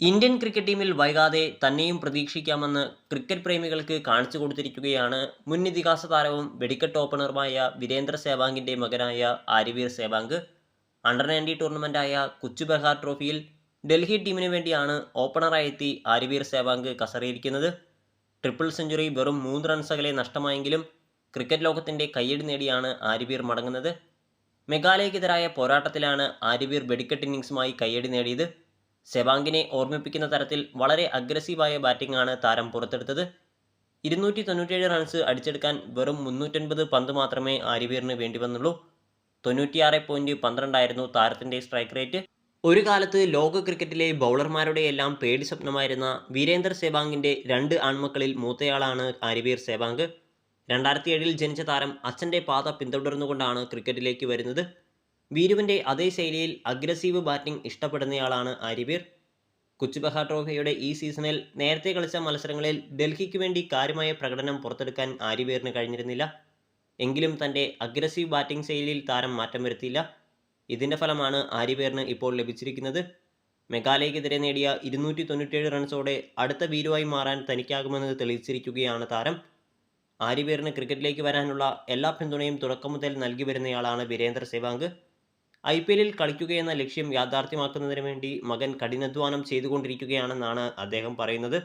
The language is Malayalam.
ഇന്ത്യൻ ക്രിക്കറ്റ് ടീമിൽ വൈകാതെ തന്നെയും പ്രതീക്ഷിക്കാമെന്ന് ക്രിക്കറ്റ് പ്രേമികൾക്ക് കാണിച്ചു കൊടുത്തിരിക്കുകയാണ് മുൻ ഇതിഹാസ താരവും വെടിക്കെട്ട് ഓപ്പണറുമായ വീരേന്ദ്ര സേവാങ്കിന്റെ മകനായ ആര്യവീർ സേവാങ്ക് അണ്ടർ നയന്റി ടൂർണമെന്റായ കുച്ചു ബെഹാർ ട്രോഫിയിൽ ഡൽഹി ടീമിന് വേണ്ടിയാണ് ഓപ്പണറായി എത്തി ആര്യവീർ സേവാങ്ക് കസറിയിരിക്കുന്നത്. ട്രിപ്പിൾ സെഞ്ചുറി വെറും മൂന്ന് റൺസ് അകലെ നഷ്ടമായെങ്കിലും ക്രിക്കറ്റ് ലോകത്തിന്റെ കയ്യടി നേടിയാണ് ആര്യവീർ മടങ്ങുന്നത്. മെഘാലയക്കെതിരായ പോരാട്ടത്തിലാണ് ആര്യവീർ വെടിക്കെട്ട് ഇന്നിങ്സുമായി കയ്യടി നേടിയത്. സെവാങ്കിനെ ഓർമ്മിപ്പിക്കുന്ന തരത്തിൽ വളരെ അഗ്രസീവായ ബാറ്റിംഗാണ് താരം പുറത്തെടുത്തത്. ഇരുന്നൂറ്റി തൊണ്ണൂറ്റിയേഴ് റൺസ് അടിച്ചെടുക്കാൻ വെറും മുന്നൂറ്റൻപത് പന്ത് മാത്രമേ ആര്യവീറിന് വേണ്ടി വന്നുള്ളൂ. തൊണ്ണൂറ്റിയാറ് പോയിന്റ് പന്ത്രണ്ടായിരുന്നു താരത്തിന്റെ സ്ട്രൈക്ക് റേറ്റ് ഒരു കാലത്ത് ലോക ക്രിക്കറ്റിലെ ബൗളർമാരുടെ എല്ലാം പേടി സ്വപ്നമായിരുന്ന വീരേന്ദർ സേവാങ്ങിന്റെ രണ്ട് ആൺമക്കളിൽ മൂത്തയാളാണ് ആര്യവീർ സേവാങ് രണ്ടായിരത്തി ഏഴിൽ ജനിച്ച താരം അച്ഛന്റെ പാത പിന്തുടർന്നുകൊണ്ടാണ് ക്രിക്കറ്റിലേക്ക് വരുന്നത്. വീരുവിന്റെ അതേ ശൈലിയിൽ അഗ്രസീവ് ബാറ്റിംഗ് ഇഷ്ടപ്പെടുന്നയാളാണ് ആര്യവീർ. കുച്ചുബഹ ട്രോഫിയുടെ ഈ സീസണിൽ നേരത്തെ കളിച്ച മത്സരങ്ങളിൽ ഡൽഹിക്ക് വേണ്ടി കാര്യമായ പ്രകടനം പുറത്തെടുക്കാൻ ആര്യവീറിന് കഴിഞ്ഞിരുന്നില്ല. എങ്കിലും തന്റെ അഗ്രസീവ് ബാറ്റിംഗ് ശൈലിയിൽ താരം മാറ്റം വരുത്തിയില്ല. ഇതിന്റെ ഫലമാണ് ആര്യവീറിന് ഇപ്പോൾ ലഭിച്ചിരിക്കുന്നത്. മെഘാലയക്കെതിരെ നേടിയ ഇരുന്നൂറ്റി തൊണ്ണൂറ്റേഴ് റൺസോടെ അടുത്ത വീരുവായി മാറാൻ തനിക്കാകുമെന്ന് തെളിയിച്ചിരിക്കുകയാണ് താരം. ആര്യവീറിന് ക്രിക്കറ്റിലേക്ക് വരാനുള്ള എല്ലാ പിന്തുണയും തുടക്കം മുതൽ നൽകി വരുന്നയാളാണ് വീരേന്ദ്ര സേവാങ് ഐ പി എല്ലിൽ കളിക്കുകയെന്ന ലക്ഷ്യം യാഥാർത്ഥ്യമാക്കുന്നതിന് വേണ്ടി മകൻ കഠിനാധ്വാനം ചെയ്തുകൊണ്ടിരിക്കുകയാണെന്നാണ് അദ്ദേഹം പറയുന്നത്.